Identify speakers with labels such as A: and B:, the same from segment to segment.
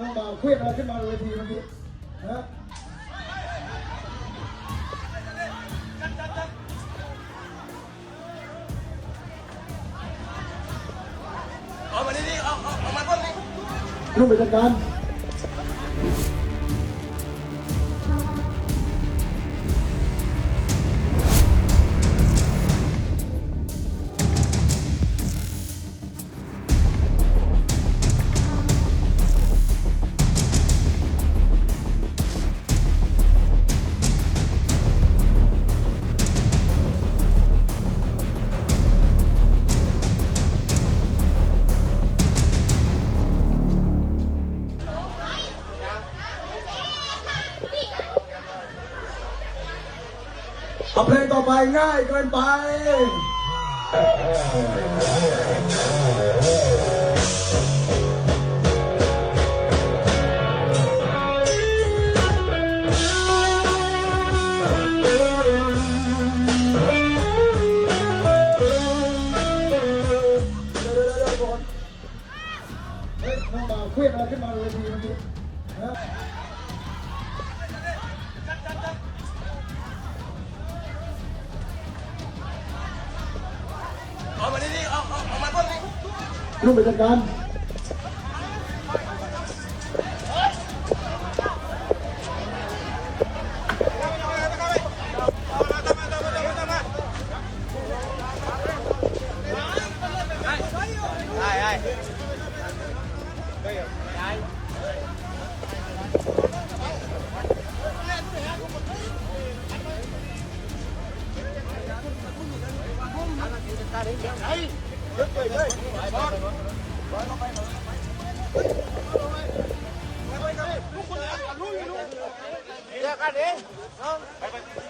A: น้องบ่าวเคลื่อนอะไรขึ้นมาบนเวทีเมื่อกี้นะ
B: เอามานี่ๆเอาเอาเอามาต้นนี้
A: ลูกไปจัดการ เอาเพลงต่อไปง่ายเกินไปเฮ้ยน้องบ่าวเคลื่อนอะไรขึ้นมาบนเวทีเมื่อกี้ ลูกไปจัดการ
B: ได้ได้
C: อั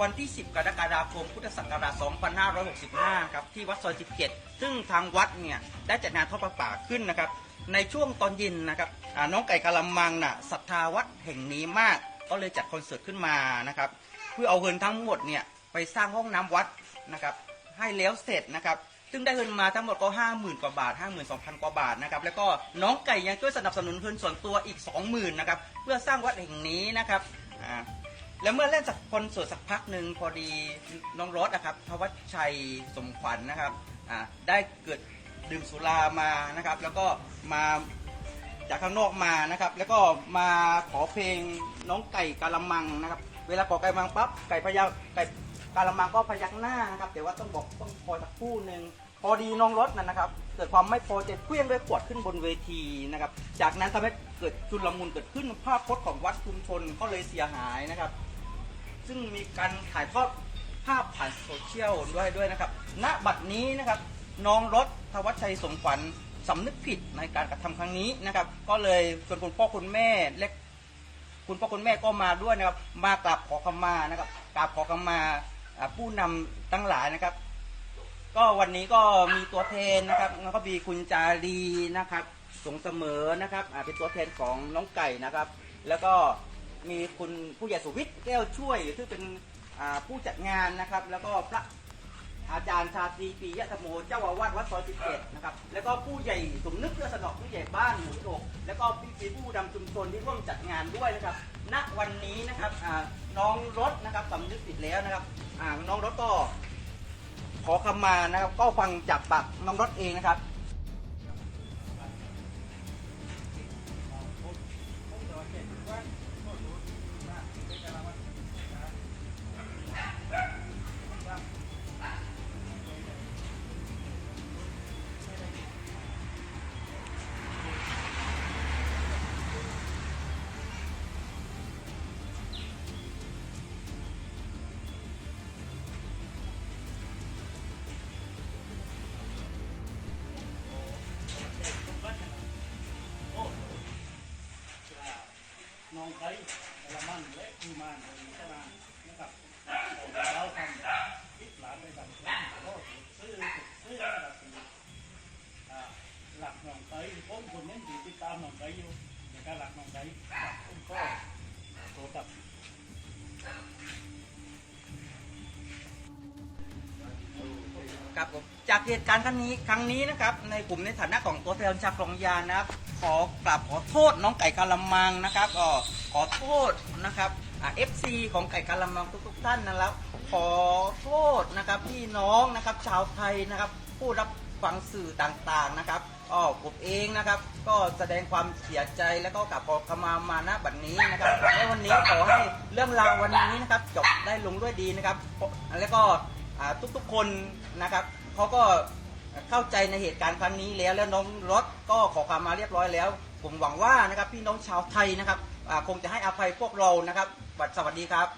C: วันที่ 10 กรกฎาคม พุทธศักราช 2565 ครับ ที่วัดซอย 17 ซึ่งทางวัดเนี่ยได้จัดงานทอดประป่าขึ้นนะครับ ในช่วงตอนเย็นนะครับน้องไก่กะละมังน่ะศรัทธาวัดแห่งนี้มาก ก็เลยจัดคอนเสิร์ตขึ้นมานะครับ เพื่อเอาเงินทั้งหมดเนี่ยไปสร้างห้องน้ำวัดนะครับ ให้แล้วเสร็จนะครับซึ่งได้เงินมาทั้งหมดก็ห้าหมื่นกว่าบาทห้าหมื่นสองพันกว่าบาทนะครับ แล้วก็น้องไก่ยังช่วยสนับสนุนเงินส่วนตัวอีกสองหมื่นนะครับ เพื่อสร้างวัดแห่งนี้นะครับอ่า แล้วเมื่อเล่นสักคนสิร์ตสักพักหนึ่งพอดีน้องรถนะครับพวัชชัยสมขวัญนะครับอ่าได้เกิดดื่มสุรามานะครับ แล้วก็มาจากข้างนอกมานะครับ แล้วก็มาขอเพลงน้องไก่กาละมังนะครับ เวลาขอไก่มังปั๊บไก่พยักไก่กาละมังก็พยักหน้านะครับแต่ว่าต้องบอกต้องคอยสักคู่หนึ่งพอดีน้องรถนั่นนะครับ เกิดความไม่พอใจเคลื่อนด้วยขวดขึ้นบนเวทีนะครับ จากนั้นทำให้เกิดจุลมุนเกิดขึ้นภาพพจน์ของวัดชุมชนก็เลยเสียหายนะครับ ซึ่งมีการถ่ายทอดภาพผ่านโซเชียลด้วยด้วยนะครับ ณ บัดนี้นะครับน้องรถทวัชชัยสมขวัญสำนึกผิดในการกระทำครั้งนี้นะครับ ก็เลยชวนคุณพ่อคุณแม่และคุณพ่อคุณแม่ก็มาด้วยนะครับ มากราบขอขมานะครับกราบขอขมาอ่าผู้นำทั้งหลายนะครับ ก็วันนี้ก็มีตัวแทนนะครับแล้วก็มีคุณจารีนะครับ สงเสมอนะครับเป็นตัวแทนของน้องไก่นะครับ แล้วก็ มีคุณผู้ใหญ่สุวิทย์แก้วช่วยซึ่งเป็นอ่าผู้จัดงานนะครับ แล้วก็พระอาจารย์ชาตรีปียะธรรมโมเจ้าอาวาสวัดซอย17นะครับแล้วก็ผู้ใหญ่สมนึกเพื่อสนอกผู้ใหญ่บ้านหมู่ที่หกแล้วก็พี่ผู้นำชุมชนที่ร่วมจัดงานด้วยนะครับ ณวันนี้นะครับอ่าน้องรถนะครับสำนึกผิดแล้วนะครับอ่าน้องรถก็ขอคำมานะครับ ก็ฟังจากปากน้องรถเองนะครับ
D: องไก่ละมันและคือมันในตลานะครับเราทำคิดหลานไปสั่งก็ซื้อซื้อระดับหลักหนองไก่ผมคนนี้ติดตามหนองไก่อยู่ในการหลักหนองไก่ผมก็โตตับ
C: ครับผมจากเหตุการณ์ครั้งนี้ครั้งนี้นะครับในกลุ่มในฐานะของตัวแทนชาวกรองยานนะครับ ขอกราบขอโทษน้องไก่กาละมังนะครับก็ขอโทษนะครับเอฟซีของไก่กาละมังทุกๆท่านนะครับ ขอโทษนะครับพี่น้องนะครับชาวไทยนะครับ ผู้รับฟังสื่อต่างๆนะครับอ๋อผมเองนะครับ ก็แสดงความเสียใจแล้วก็กราบขอขมามาณบัดนี้นะครับในวันนี้ขอให้เรื่องราววันนี้นะครับ จบได้ลงด้วยดีนะครับ แล้วก็ ทุกๆคนนะครับเขาก็เข้าใจในเหตุการณ์ครั้งนี้แล้วแล้วน้องรถก็ขอความมาเรียบร้อยแล้ว ผมหวังว่านะครับพี่น้องชาวไทยนะครับคงจะให้อภัยพวกเรานะครับสวัสดีครับ